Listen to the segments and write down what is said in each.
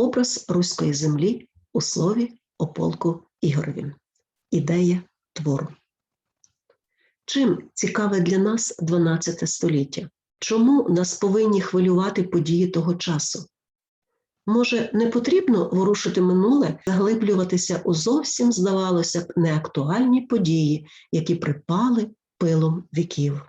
образ руської землі у слові о полку Ігорові. Ідея твору. Чим цікаве для нас 12 століття? Чому нас повинні хвилювати події того часу? Може, не потрібно ворушити минуле, заглиблюватися у зовсім, здавалося б, неактуальні події, які припали пилом віків,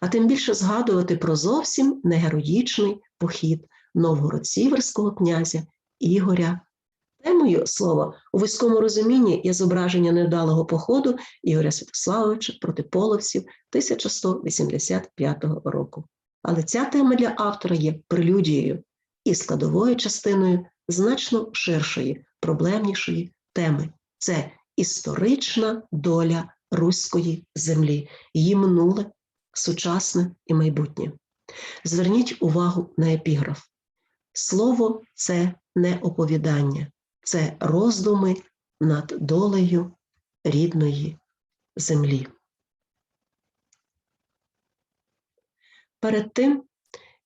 а тим більше згадувати про зовсім негероїчний похід новгород-сіверського князя Ігоря. Темою слова у вузькому розумінні є зображення невдалого походу Ігоря Святославовича проти половців 1185 року. Але ця тема для автора є прелюдією і складовою частиною значно ширшої, проблемнішої теми. Це історична доля руської землі, її минуле, сучасне і майбутнє. Зверніть увагу на епіграф. Слово це не оповідання, це роздуми над долею рідної землі. Перед тим,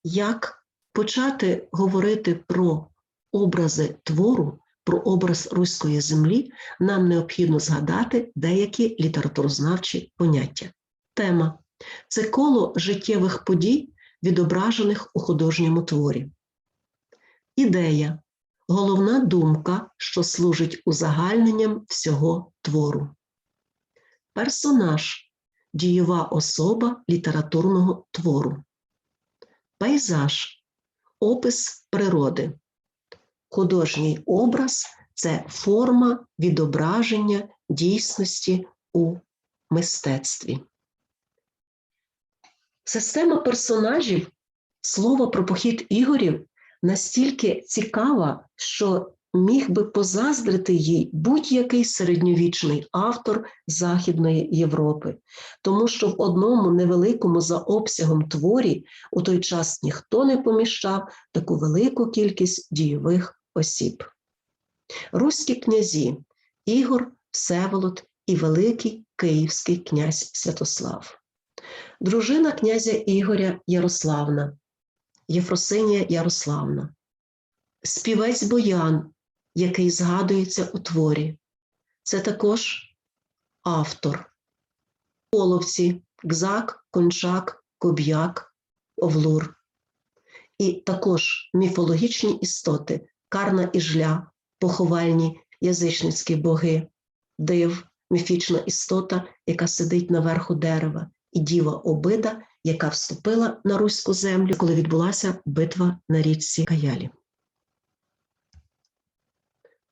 як почати говорити про образи твору, про образ руської землі, нам необхідно згадати деякі літературознавчі поняття. Тема це коло життєвих подій, відображених у художньому творі. Ідея головна думка, що служить узагальненням всього твору. Персонаж дієва особа літературного твору. Пейзаж опис природи. Художній образ це форма відображення дійсності у мистецтві. Система персонажів, слово про похід ігорів настільки цікава, що міг би позаздрити їй будь-який середньовічний автор Західної Європи, тому що в одному невеликому за обсягом творі у той час ніхто не поміщав таку велику кількість дійових осіб. Руські князі Ігор, Всеволод і Великий Київський князь Святослав. Дружина князя Ігоря Ярославна, Єфросинія Ярославна, співець Боян, який згадується у творі. Це також автор. Половці, Гзак, Кончак, Коб'як, Овлур. І також міфологічні істоти Карна і Жля, поховальні язичницькі боги, див, міфічна істота, яка сидить наверху дерева, і діва Обида, яка вступила на руську землю, коли відбулася битва на річці Каялі.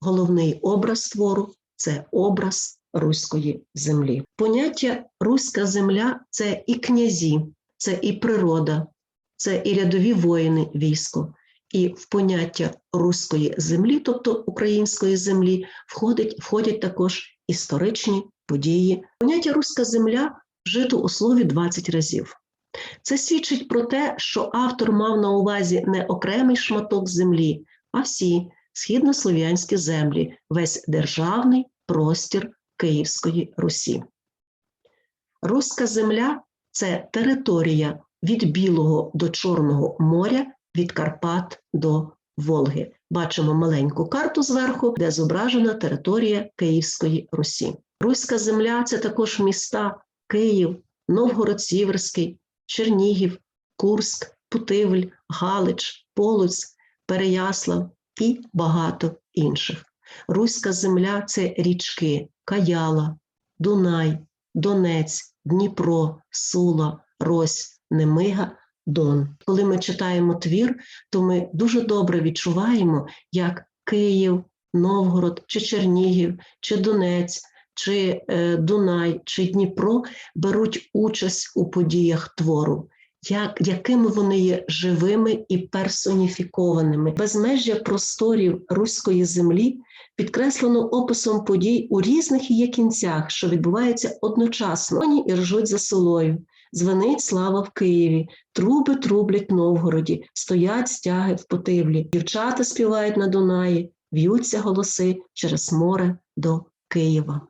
Головний образ твору це образ руської землі. Поняття руська земля це і князі, це і природа, це і рядові воїни військо. І в поняття руської землі, тобто української землі, входить, входять також історичні події. Поняття руська земля вжито у слові 20 разів. Це свідчить про те, що автор мав на увазі не окремий шматок землі, а всі східнослов'янські землі, весь державний простір Київської Русі. Руська земля це територія від Білого до Чорного моря, від Карпат до Волги. Бачимо маленьку карту зверху, де зображена територія Київської Русі. Руська земля це також міста Київ, Новгород-Сіверський, Чернігів, Курськ, Путивль, Галич, Полоць, Переяслав і багато інших. Руська земля це річки Каяла, Дунай, Донець, Дніпро, Сула, Рось, Немига, Дон. Коли ми читаємо твір, то ми дуже добре відчуваємо, як Київ, Новгород, чи Чернігів, чи Донець, чи е, Дунай, чи Дніпро беруть участь у подіях твору як, якими вони є живими і персоніфікованими. Безмежжя просторів руської землі підкреслено описом подій у різних її кінцях, що відбуваються одночасно. Вони і ржуть за селою. Дзвенить слава в Києві, труби трублять в Новгороді, стоять стяги в Потивлі, дівчата співають на Дунаї, в'ються голоси через море до Києва.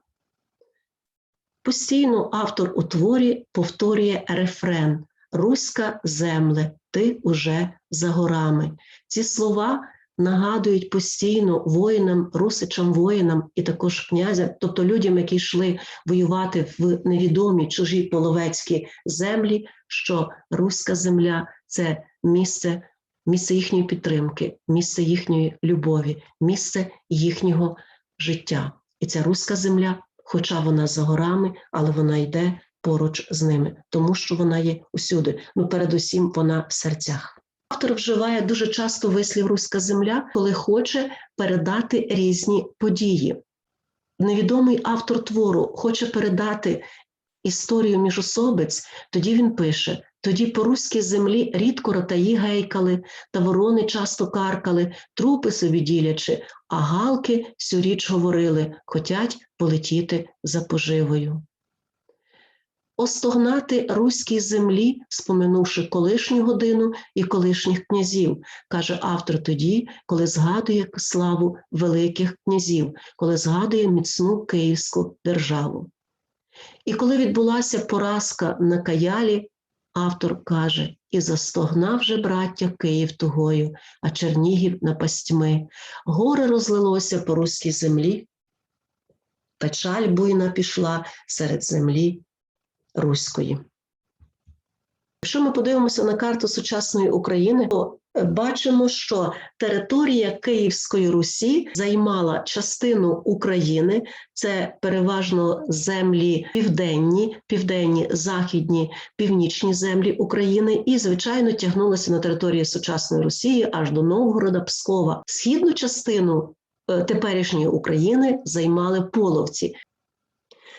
Постійно автор у творі повторює рефрен Руська земле, ти уже за горами. Ці слова нагадують постійно воїнам, русичам воїнам і також князям, тобто людям, які йшли воювати в невідомі чужі половецькі землі, що руська земля це місце, місце їхньої підтримки, місце їхньої любові, місце їхнього життя. І ця руська земля, хоча вона за горами, але вона йде поруч з ними, тому що вона є усюди. Ну, передусім, вона в серцях. Автор вживає дуже часто вислів руська земля, коли хоче передати різні події. Невідомий автор твору хоче передати історію міжособиць, тоді він пише: тоді по руській землі рідко ротаї гейкали, та ворони часто каркали, трупи собі ділячи, а галки всю річ говорили, хотять полетіти за поживою. Остогнати руській землі, споминувши колишню годину і колишніх князів, каже автор тоді, коли згадує славу великих князів, коли згадує міцну Київську державу. І коли відбулася поразка на каялі, автор каже: І застогнав же браття Київ тугою, а Чернігів напастьми. Горе розлилося по руській землі, печаль буйна пішла серед землі руської. Якщо ми подивимося на карту сучасної України, то бачимо, що територія Київської Русі займала частину України, це переважно землі південні, південні, західні, північні землі України, і, звичайно, тягнулася на території сучасної Росії аж до Новгорода, Пскова. Східну частину е, теперішньої України займали половці.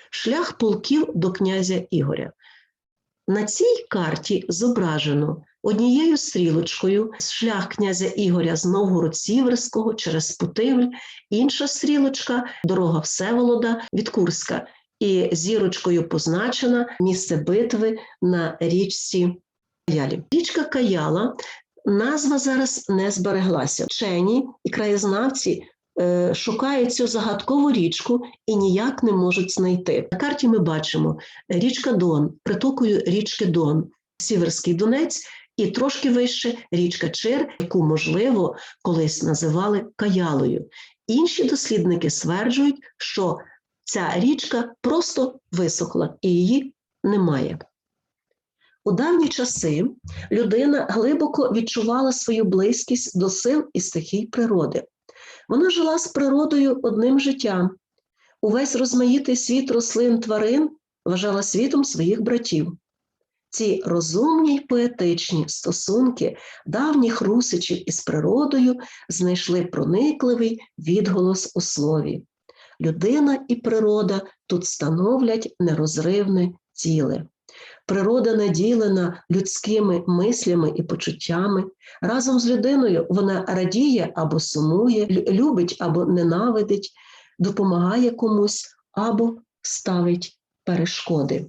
Шлях полків до князя Ігоря. На цій карті зображено однією стрілочкою шлях князя Ігоря з Новгород-Сіверського через Путивль, інша стрілочка дорога Всеволода від Курська, і зірочкою позначена місце битви на річці Каялі. Річка Каяла, назва зараз не збереглася. Вчені і краєзнавці е, шукають цю загадкову річку і ніяк не можуть знайти. На карті ми бачимо річка Дон, притокою річки Дон, Сіверський Донець. І трошки вище річка Чир, яку, можливо, колись називали Каялою. Інші дослідники стверджують, що ця річка просто висохла і її немає. У давні часи людина глибоко відчувала свою близькість до сил і стихій природи. Вона жила з природою одним життям. Увесь розмаїтий світ рослин тварин вважала світом своїх братів. Ці розумні й поетичні стосунки давніх русичів із природою знайшли проникливий відголос у слові. Людина і природа тут становлять нерозривне ціле. Природа наділена людськими мислями і почуттями. Разом з людиною вона радіє або сумує, любить або ненавидить, допомагає комусь або ставить перешкоди.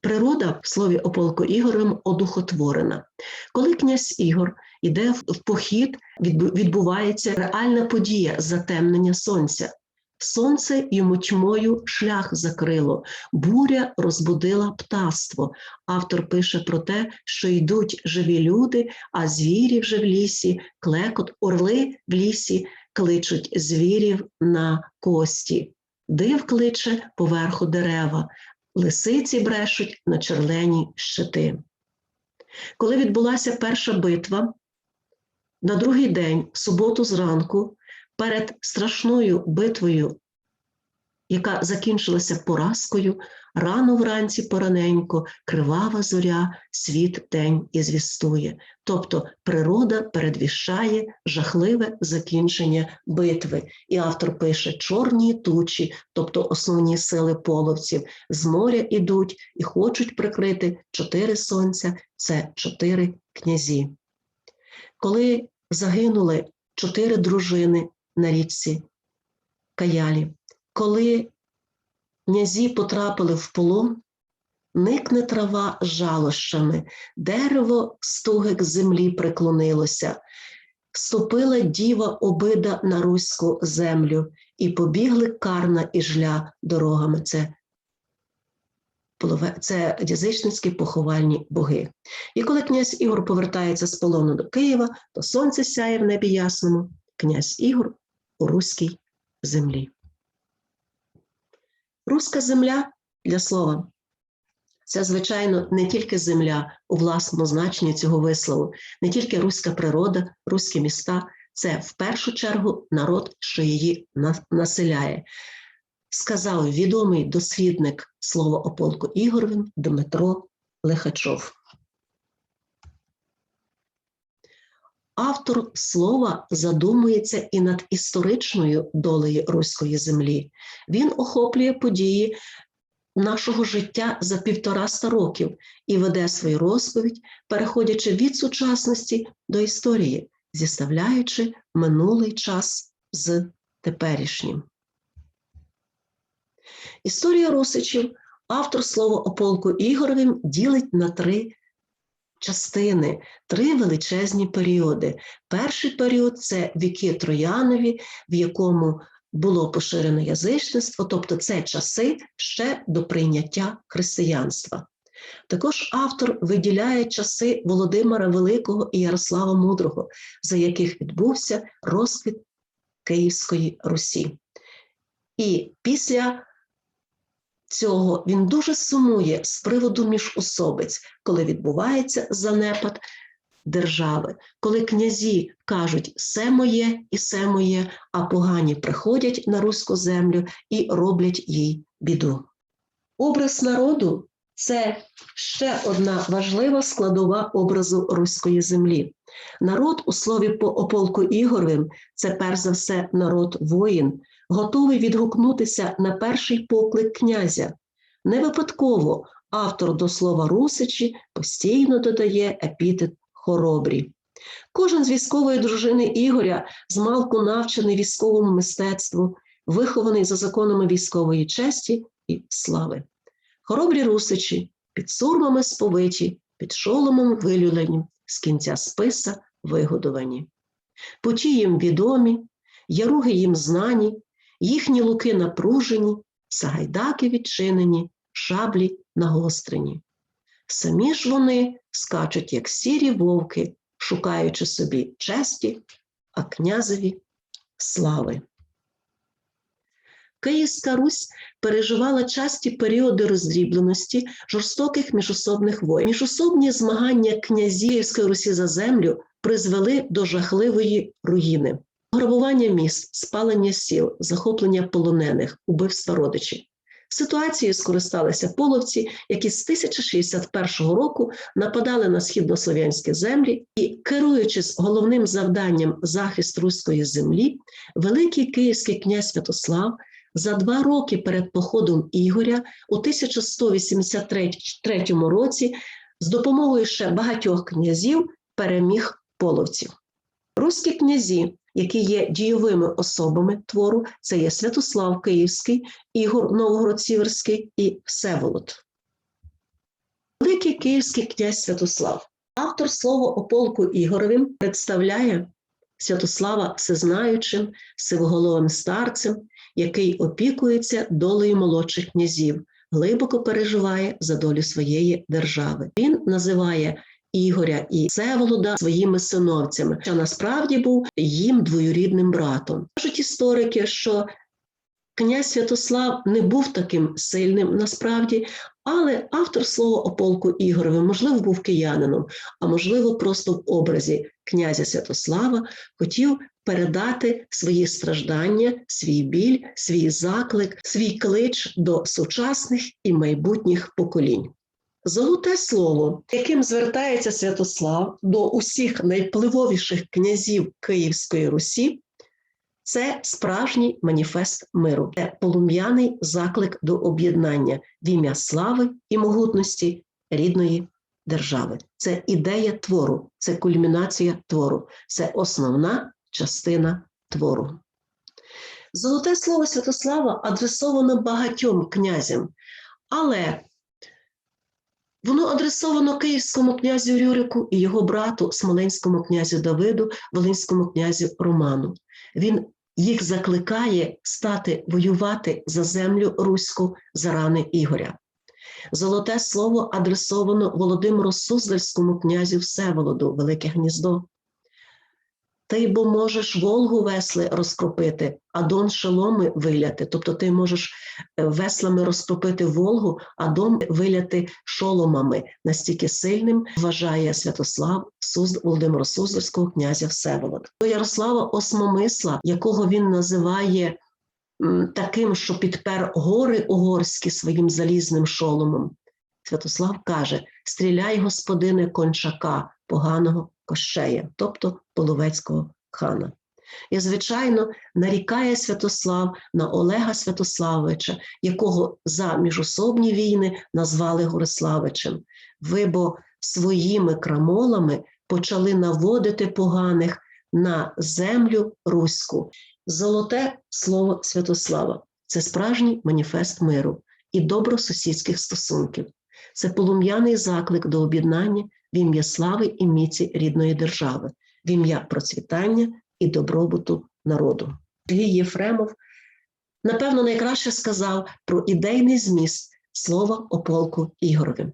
Природа, в слові о полку Ігорем, одухотворена. Коли князь Ігор йде в похід, відбувається реальна подія затемнення сонця. Сонце йому тьмою шлях закрило, буря розбудила птаство. Автор пише про те, що йдуть живі люди, а звірі вже в лісі, клекот, орли в лісі кличуть звірів на кості. Див кличе поверху дерева, лисиці брешуть на черлені щити. Коли відбулася перша битва, на другий день, в суботу зранку, перед страшною битвою, яка закінчилася поразкою, рано вранці пораненько, кривава зоря, світ день і звістує. Тобто природа передвіщає жахливе закінчення битви. І автор пише: чорні тучі, тобто основні сили половців, з моря ідуть і хочуть прикрити чотири сонця це чотири князі. Коли загинули чотири дружини на річці Каялі, коли князі потрапили в полон, никне трава жалощами, дерево стугик землі приклонилося, ступила діва обида на руську землю, і побігли карна і жля дорогами. Це це язичницькі поховальні боги. І коли князь Ігор повертається з полону до Києва, то сонце сяє в небі ясному, князь Ігор у руській землі. Руська земля для слова. Це, звичайно, не тільки земля у власному значенні цього вислову, не тільки руська природа, руські міста, це в першу чергу народ, що її населяє. Сказав відомий дослідник слова о полку Дмитро Лихачов. Автор слова задумується і над історичною долею руської землі. Він охоплює події нашого життя за півтораста років і веде свою розповідь, переходячи від сучасності до історії, зіставляючи минулий час з теперішнім. Історія Русичів автор слова о полку Ігоровим ділить на три частини, три величезні періоди. Перший період це віки Троянові, в якому було поширено язичництво, тобто це часи ще до прийняття християнства. Також автор виділяє часи Володимира Великого і Ярослава Мудрого, за яких відбувся розквіт Київської Русі. І після цього він дуже сумує з приводу міжособиць, коли відбувається занепад держави, коли князі кажуть «се моє і се моє, а погані приходять на руську землю і роблять їй біду. Образ народу це ще одна важлива складова образу руської землі. Народ у слові по ополку Ігоровим це перш за все народ воїн, готовий відгукнутися на перший поклик князя. Не випадково автор до слова русичі постійно додає епітет хоробрі. Кожен з військової дружини Ігоря змалку навчений військовому мистецтву, вихований за законами військової честі і слави. Хоробрі русичі під сурмами сповиті, під шоломом вилюлені, з кінця списа вигодовані. Путі їм відомі, яруги їм знані, їхні луки напружені, сагайдаки відчинені, шаблі нагострені. Самі ж вони скачуть, як сірі вовки, шукаючи собі честі, а князеві слави. Київська Русь переживала часті періоди роздрібленості жорстоких міжособних воєн. Міжособні змагання князівської Русі за землю призвели до жахливої руїни, грабування міст, спалення сіл, захоплення полонених, убивства родичів. Ситуацією скористалися половці, які з 1061 року нападали на східнослов'янські землі і, керуючись головним завданням захист руської землі, великий київський князь Святослав за два роки перед походом Ігоря у 1183 році з допомогою ще багатьох князів переміг половців. Руські князі, які є дійовими особами твору, це є Святослав Київський, Ігор Новгород-Сіверський і Всеволод. Великий київський князь Святослав. Автор слова о полку Ігоровим представляє Святослава всезнаючим, сивоголовим старцем, який опікується долею молодших князів, глибоко переживає за долю своєї держави. Він називає Ігоря і Всеволода своїми синовцями, що насправді був їм двоюрідним братом. Кажуть історики, що князь Святослав не був таким сильним насправді, але автор слова о полку Ігоровим, можливо, був киянином, а можливо, просто в образі князя Святослава хотів передати свої страждання, свій біль, свій заклик, свій клич до сучасних і майбутніх поколінь. Золоте слово, яким звертається Святослав до усіх найвпливовіших князів Київської Русі, це справжній маніфест миру, це полум'яний заклик до об'єднання в ім'я слави і могутності рідної держави. Це ідея твору, це кульмінація твору, це основна частина твору. Золоте слово Святослава адресовано багатьом князям, але Воно адресовано київському князю Рюрику і його брату, смоленському князю Давиду, волинському князю Роману. Він їх закликає стати воювати за землю руську за рани Ігоря. Золоте слово адресовано Володимиру Суздальському князю Всеволоду, Велике Гніздо. Ти бо можеш Волгу весли розкропити, а дон шеломи виляти. Тобто ти можеш е, веслами розкропити Волгу, а дон виляти шоломами. Настільки сильним вважає Святослав Суз... Володимира Суздальського князя Всеволода. До Ярослава Осмомисла, якого він називає таким, що підпер гори угорські своїм залізним шоломом. Святослав каже: стріляй, господине, кончака, поганого кощея, тобто половецького хана. І, звичайно, нарікає Святослав на Олега Святославовича, якого за міжособні війни назвали Гориславичем. Ви бо своїми крамолами почали наводити поганих на землю руську. Золоте слово Святослава це справжній маніфест миру і добросусідських стосунків. Це полум'яний заклик до об'єднання в ім'я слави і міці рідної держави, в ім'я процвітання і добробуту народу. Сергій Єфремов, напевно, найкраще сказав про ідейний зміст слова о полку Ігорові.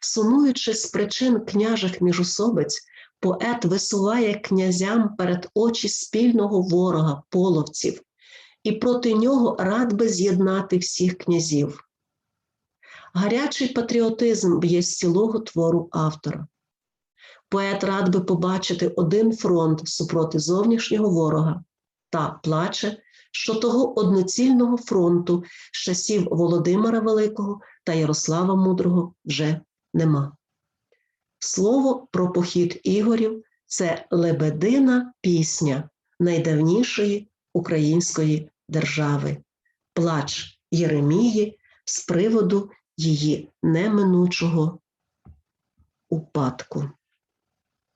Сумуючи з причин княжих міжособиць, поет висуває князям перед очі спільного ворога половців, і проти нього рад би з'єднати всіх князів. Гарячий патріотизм б'є з цілого твору автора. Поет рад би побачити один фронт супроти зовнішнього ворога та плаче, що того одноцільного фронту з часів Володимира Великого та Ярослава Мудрого вже нема. Слово про похід Ігорів це лебедина пісня найдавнішої української держави, плач Єремії з приводу її неминучого упадку.